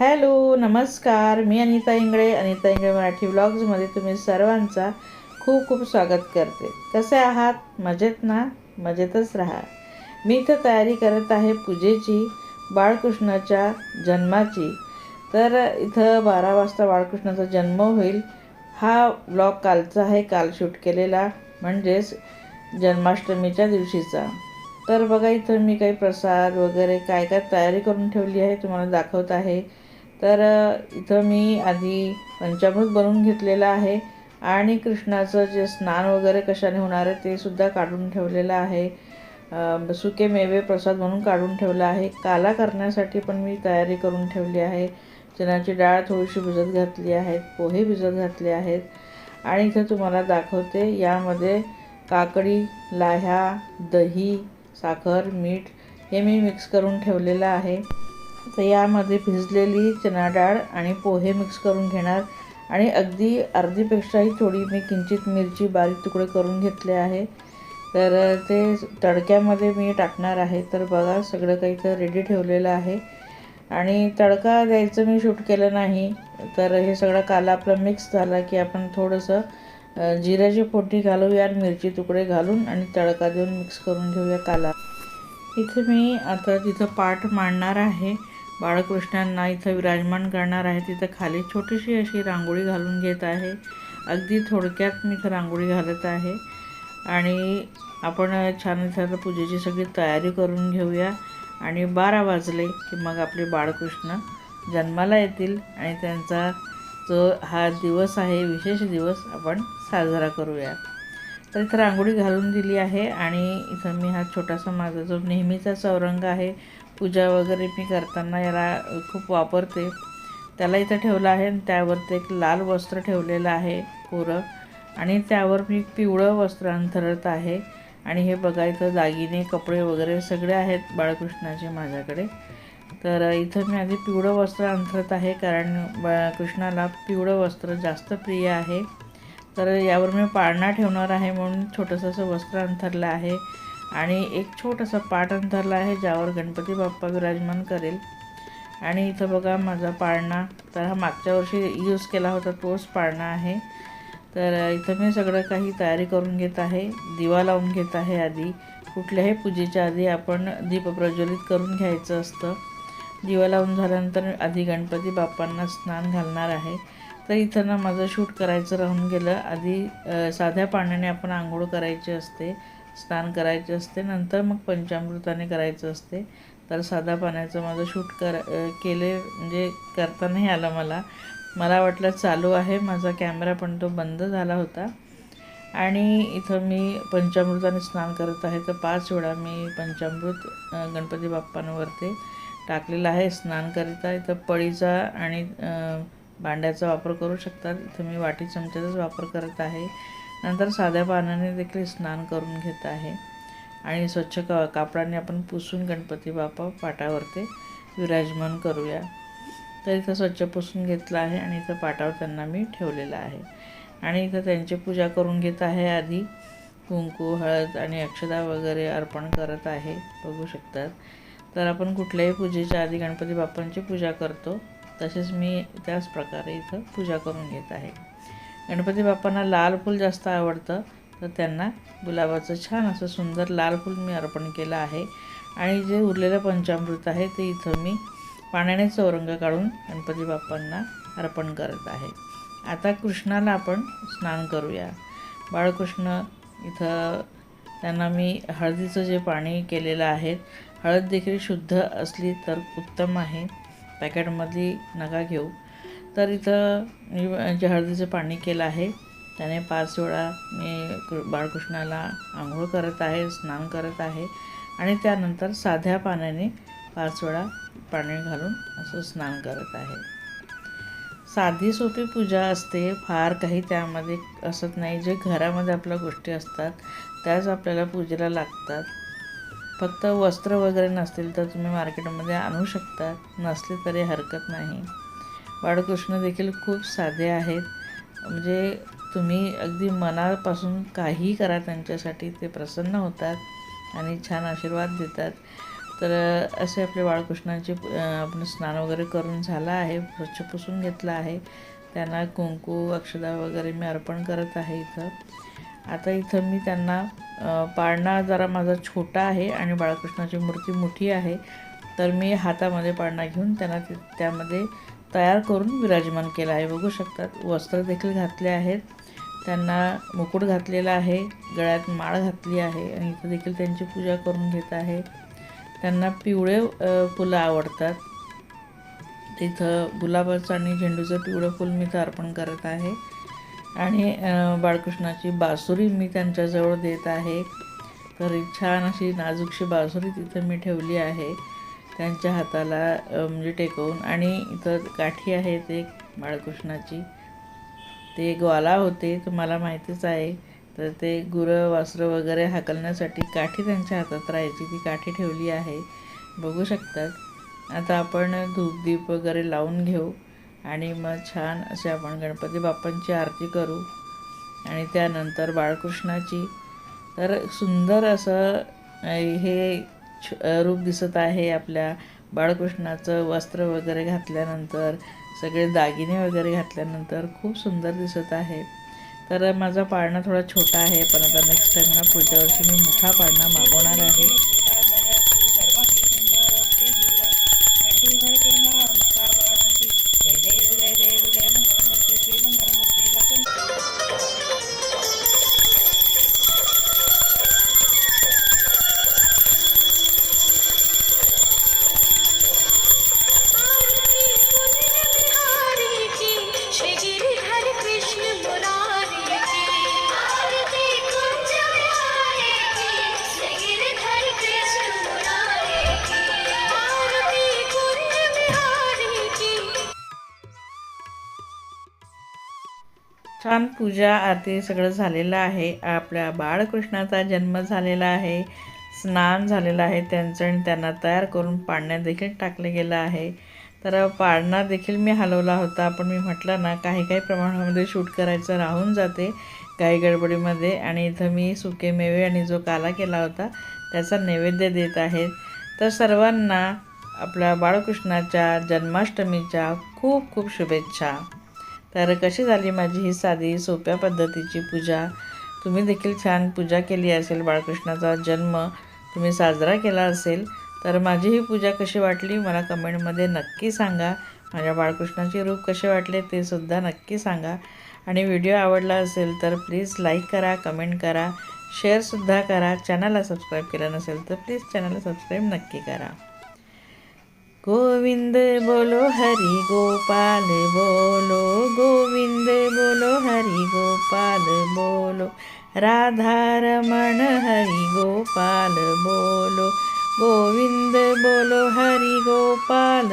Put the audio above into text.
Hello नमस्कार. मी अनिता इंगळे अनिता इंगळे मराठी व्लॉग्समध्ये तुम्ही सर्वांचा खूप खूप स्वागत करते. कसे आहात? मजेत ना? मजेतच राहा. मी इथं तयारी करत आहे पूजेची बाळकृष्णाच्या जन्माची. तर इथं बारा वाजता बाळकृष्णाचा जन्म होईल. हा ब्लॉग कालचा आहे काल शूट केलेला म्हणजेच जन्माष्टमीच्या दिवशीचा. तर बघा इथं मी काही प्रसाद वगैरे काय काय तयारी करून ठेवली आहे तुम्हाला दाखवत आहे. तर इथं मी आधी पंचामृत बनवून घेतलेलं आहे आणि कृष्णाचं जे स्नान वगैरे कशाने होणार आहे ते सुद्धा काढून ठेवलेलं आहे. सुके मेवे प्रसाद म्हणून काढून ठेवला आहे. काला करण्यासाठी पण मी तयारी करून ठेवली आहे. चण्याची डाळ थोडीशी भिजत घातली आहे. पोहे भिजत घातले आहेत. आणि इथं तुम्हाला दाखवते यामध्ये काकडी लाह्या दही साखर मीठ हे मी मिक्स करून ठेवलेलं आहे. तर यामध्ये भिजलेली चणा डाळ आणि पोहे मिक्स करून घेणार. आणि अगदी अर्धीपेक्षाही थोडी मी किंचित मिरची बारीक तुकडे करून घेतले आहे. तर ते तडक्यामध्ये मी टाकणार आहे. तर बघा सगळं काही तर रेडी ठेवलेलं आहे. आणि तडका द्यायचं मी शूट केलं नाही. तर हे सगळं काला आपलं मिक्स झाला की आपण थोडंसं जिऱ्याची फोटी घालूया आणि मिरची तुकडे घालून आणि तडका देऊन मिक्स करून घेऊया काला. इथे मी आता तिथं पाठ मांडणार आहे. बाळकृष्णांना इथं विराजमान करणार आहे. तिथं खाली छोटीशी अशी रांगोळी घालून घेत आहे. अगदी थोडक्यात मी इथं रांगोळी घालत आहे. आणि आपण छान इथं पूजेची सगळी तयारी करून घेऊया. आणि बारा वाजले की मग आपले बाळकृष्ण जन्माला येतील आणि त्यांचा जो हा दिवस आहे विशेष दिवस आपण साजरा करूया. तर इथं रांगोळी घालून दिली आहे आणि इथं मी हा छोटासा माझा जो नेहमीचा चौरंग आहे पूजा वगैरे मी करताना याला खूप वापरते. त्याला इथं ठेवलं आहे आणि त्यावरती एक लाल वस्त्र ठेवलेलं आहे पोरं. आणि त्यावर मी पिवळं वस्त्र अंथरत आहे. आणि हे बघा इथं दागिने कपडे वगैरे सगळे आहेत बाळकृष्णाचे माझ्याकडे. तर इथं मी आधी पिवळं वस्त्र अंथरत आहे कारण बाळकृष्णाला पिवळं वस्त्र जास्त प्रिय आहे. तर यावर मी पाळणा ठेवणार आहे म्हणून छोटंसं असं वस्त्र अंथरलं आहे. आणि एक छोटंसं पाटण धरला आहे ज्यावर गणपती बाप्पा विराजमान करेल. आणि इथं बघा माझा पाळणा. तर हा मागच्या वर्षी यूज केला होता तोच पाळणा आहे. तर इथं मी सगळं काही तयारी करून घेत आहे दिवा लावून घेत आहे आधी. कुठल्याही पूजेच्या आधी आपण दीप प्रज्वलित करून घ्यायचं असतं. दिवा लावून झाल्यानंतर आधी गणपती बाप्पांना स्नान घालणार आहे. तर इथं ना माझं शूट करायचं राहून गेलं. आधी साध्या पाण्याने आपण आंघोळ करायची असते. स्नान करायचे असते नंतर मग पंचामृताने करायचं असते. तर साधा पाण्याचं माझं शूट कर केले म्हणजे करता नाही आलं मला. मला वाटलं चालू आहे माझा कॅमेरा पण तो बंद झाला होता. आणि इथं मी पंचामृताने स्नान करत आहे तर पाच वेळा मी पंचामृत गणपती बाप्पांवरती टाकलेलं आहे. स्नान करिता इथं पळीचा आणि भांड्याचा वापर करू शकतात. इथं मी वाटी चमच्याचाच वापर करत आहे. नंतर साध्या पाण्याने देखील स्नान करून घेत आहे. आणि स्वच्छ का कापडाने आपण पुसून गणपती बाप्पा पाटावरती विराजमान करूया. तर इथं स्वच्छ पुसून घेतलं आहे आणि इथं पाटावर त्यांना मी ठेवलेलं आहे. आणि इथं त्यांची पूजा करून घेत आहे आधी. कुंकू हळद आणि अक्षदा वगैरे अर्पण करत आहे. बघू शकतात. तर आपण कुठल्याही पूजेच्या आधी गणपती बाप्पांची पूजा करतो. तसेच मी त्याच प्रकारे इथं पूजा करून घेत आहे. गणपती बाप्पांना लाल फूल जास्त आवडतं तर त्यांना गुलाबाचं छान असं सुंदर लाल फूल मी अर्पण केलं आहे. आणि जे उरलेलं पंचामृत आहे ते इथं मी पाण्याने चौरंग काढून गणपती बाप्पांना अर्पण करत आहे. आता कृष्णाला आपण स्नान करूया. बाळकृष्ण इथं त्यांना मी हळदीचं जे पाणी केलेलं आहे हळद देखील शुद्ध असली तर उत्तम आहे. पॅकेटमधली नका घेऊ. तर इथं मी जे हळदीचं पाणी केलं आहे. त्याने पाच वेळा मी कृ बाळकृष्णाला आंघोळ करत आहे स्नान करत आहे. आणि त्यानंतर साध्या पाण्याने पाच वेळा पाणी घालून असं स्नान करत आहे. साधी सोपी पूजा असते. फार काही त्यामध्ये असत नाही. जे घरामध्ये आपल्या गोष्टी असतात त्याच आपल्याला पूजेला लागतात. फक्त वस्त्र वगैरे नसतील तर तुम्ही मार्केटमध्ये आणू शकता. नसले तरी हरकत नाही. बाळकृष्ण देखील खूप साधे आहेत. म्हणजे तुम्ही अगदी मनापासून काही करा त्यांच्यासाठी ते प्रसन्न होतात आणि छान आशीर्वाद देतात. तर असे आपले बाळकृष्णाचे आपण स्नान वगैरे करून झालं आहे स्वच्छ पुसून घेतलं आहे. त्यांना कुंकू अक्षदा वगैरे मी अर्पण करत आहे इथं. आता इथं मी त्यांना पाळणा जरा माझा छोटा आहे आणि बाळकृष्णाची मूर्ती मोठी आहे. तर मी हातामध्ये पाळणा घेऊन त्यांना ते त्यामध्ये तयार करून विराजमान केला आहे. बघू शकतात वस्त्र देखील घातले आहेत. त्यांना मुकुट घातलेला आहे गळ्यात माळ घातली आहे आणि इथं देखील त्यांची पूजा करून घेत आहे. त्यांना पिवळे फुलं आवडतात. तिथं गुलाबाचं आणि झेंडूचं पिवळं फुल मी इथं अर्पण करत आहे. आणि बाळकृष्णाची बासुरी मी त्यांच्याजवळ देत आहे. तर छान अशी नाजूकशी बासुरी तिथं मी ठेवली आहे. त्यांच्या हाताला म्हणजे टेकवून आणि इथं काठी आहे एक बाळकृष्णाची. ते ग्वाला होते तुम्हाला माहितीच आहे. तर ते गुरं वासरं वगैरे हाकलण्यासाठी काठी त्यांच्या हातात राहायची. ती काठी ठेवली आहे. बघू शकतात. आता आपण धूपदीप वगैरे लावून घेऊ आणि मग छान असे आपण गणपती बाप्पांची आरती करू आणि त्यानंतर बाळकृष्णाची. तर सुंदर असं हे रूप दिसत आहे आपल्या बाळकृष्णाचं वस्त्र वगैरे घातल्यानंतर सगळे दागिने वगैरे घातल्यानंतर खूप सुंदर दिसत आहे. तर माझा पाळणा थोडा छोटा आहे पण आता नेक्स्ट टाईम ना पुढच्या वर्षी मी मोठा पाळणा मागवणार आहे. छान पूजा आरती सगळं झालेलं आहे. आपल्या बाळकृष्णाचा जन्म झालेला आहे. स्नान झालेलं आहे त्यांचं आणि त्यांना तयार करून पाळण्यात देखील टाकलं गेलं आहे. तर पाळणा देखील मी हलवला होता पण मी म्हटलं ना काही काही प्रमाणामध्ये शूट करायचं राहून जाते काही गडबडीमध्ये. आणि इथं मी सुके मेवे आणि जो काला केला होता त्याचा नैवेद्य देत आहेत तर सर्वांना आपल्या बाळकृष्णाच्या जन्माष्टमीच्या खूप खूप शुभेच्छा. तर कशी झाली माझी ही साधी सोप्या पद्धतीची पूजा? तुम्ही देखील छान पूजा केली असेल बाळकृष्णाचा जन्म तुम्ही साजरा केला असेल तर माझी ही पूजा कशी वाटली मला कमेंटमध्ये नक्की सांगा. माझ्या बाळकृष्णाचे रूप कसे वाटले ते सुद्धा नक्की सांगा. आणि व्हिडिओ आवडला असेल तर प्लीज लाईक करा कमेंट करा शेअरसुद्धा करा. चॅनलला सबस्क्राईब केलं नसेल तर प्लीज चॅनलला सबस्क्राईब नक्की करा. गोविंद बोलो हरि गोपाल बोलो गोविंद बोलो हरि गोपाल बोलो राधा रमण हरि गोपाल बोलो गोविंद बोलो हरि गोपाल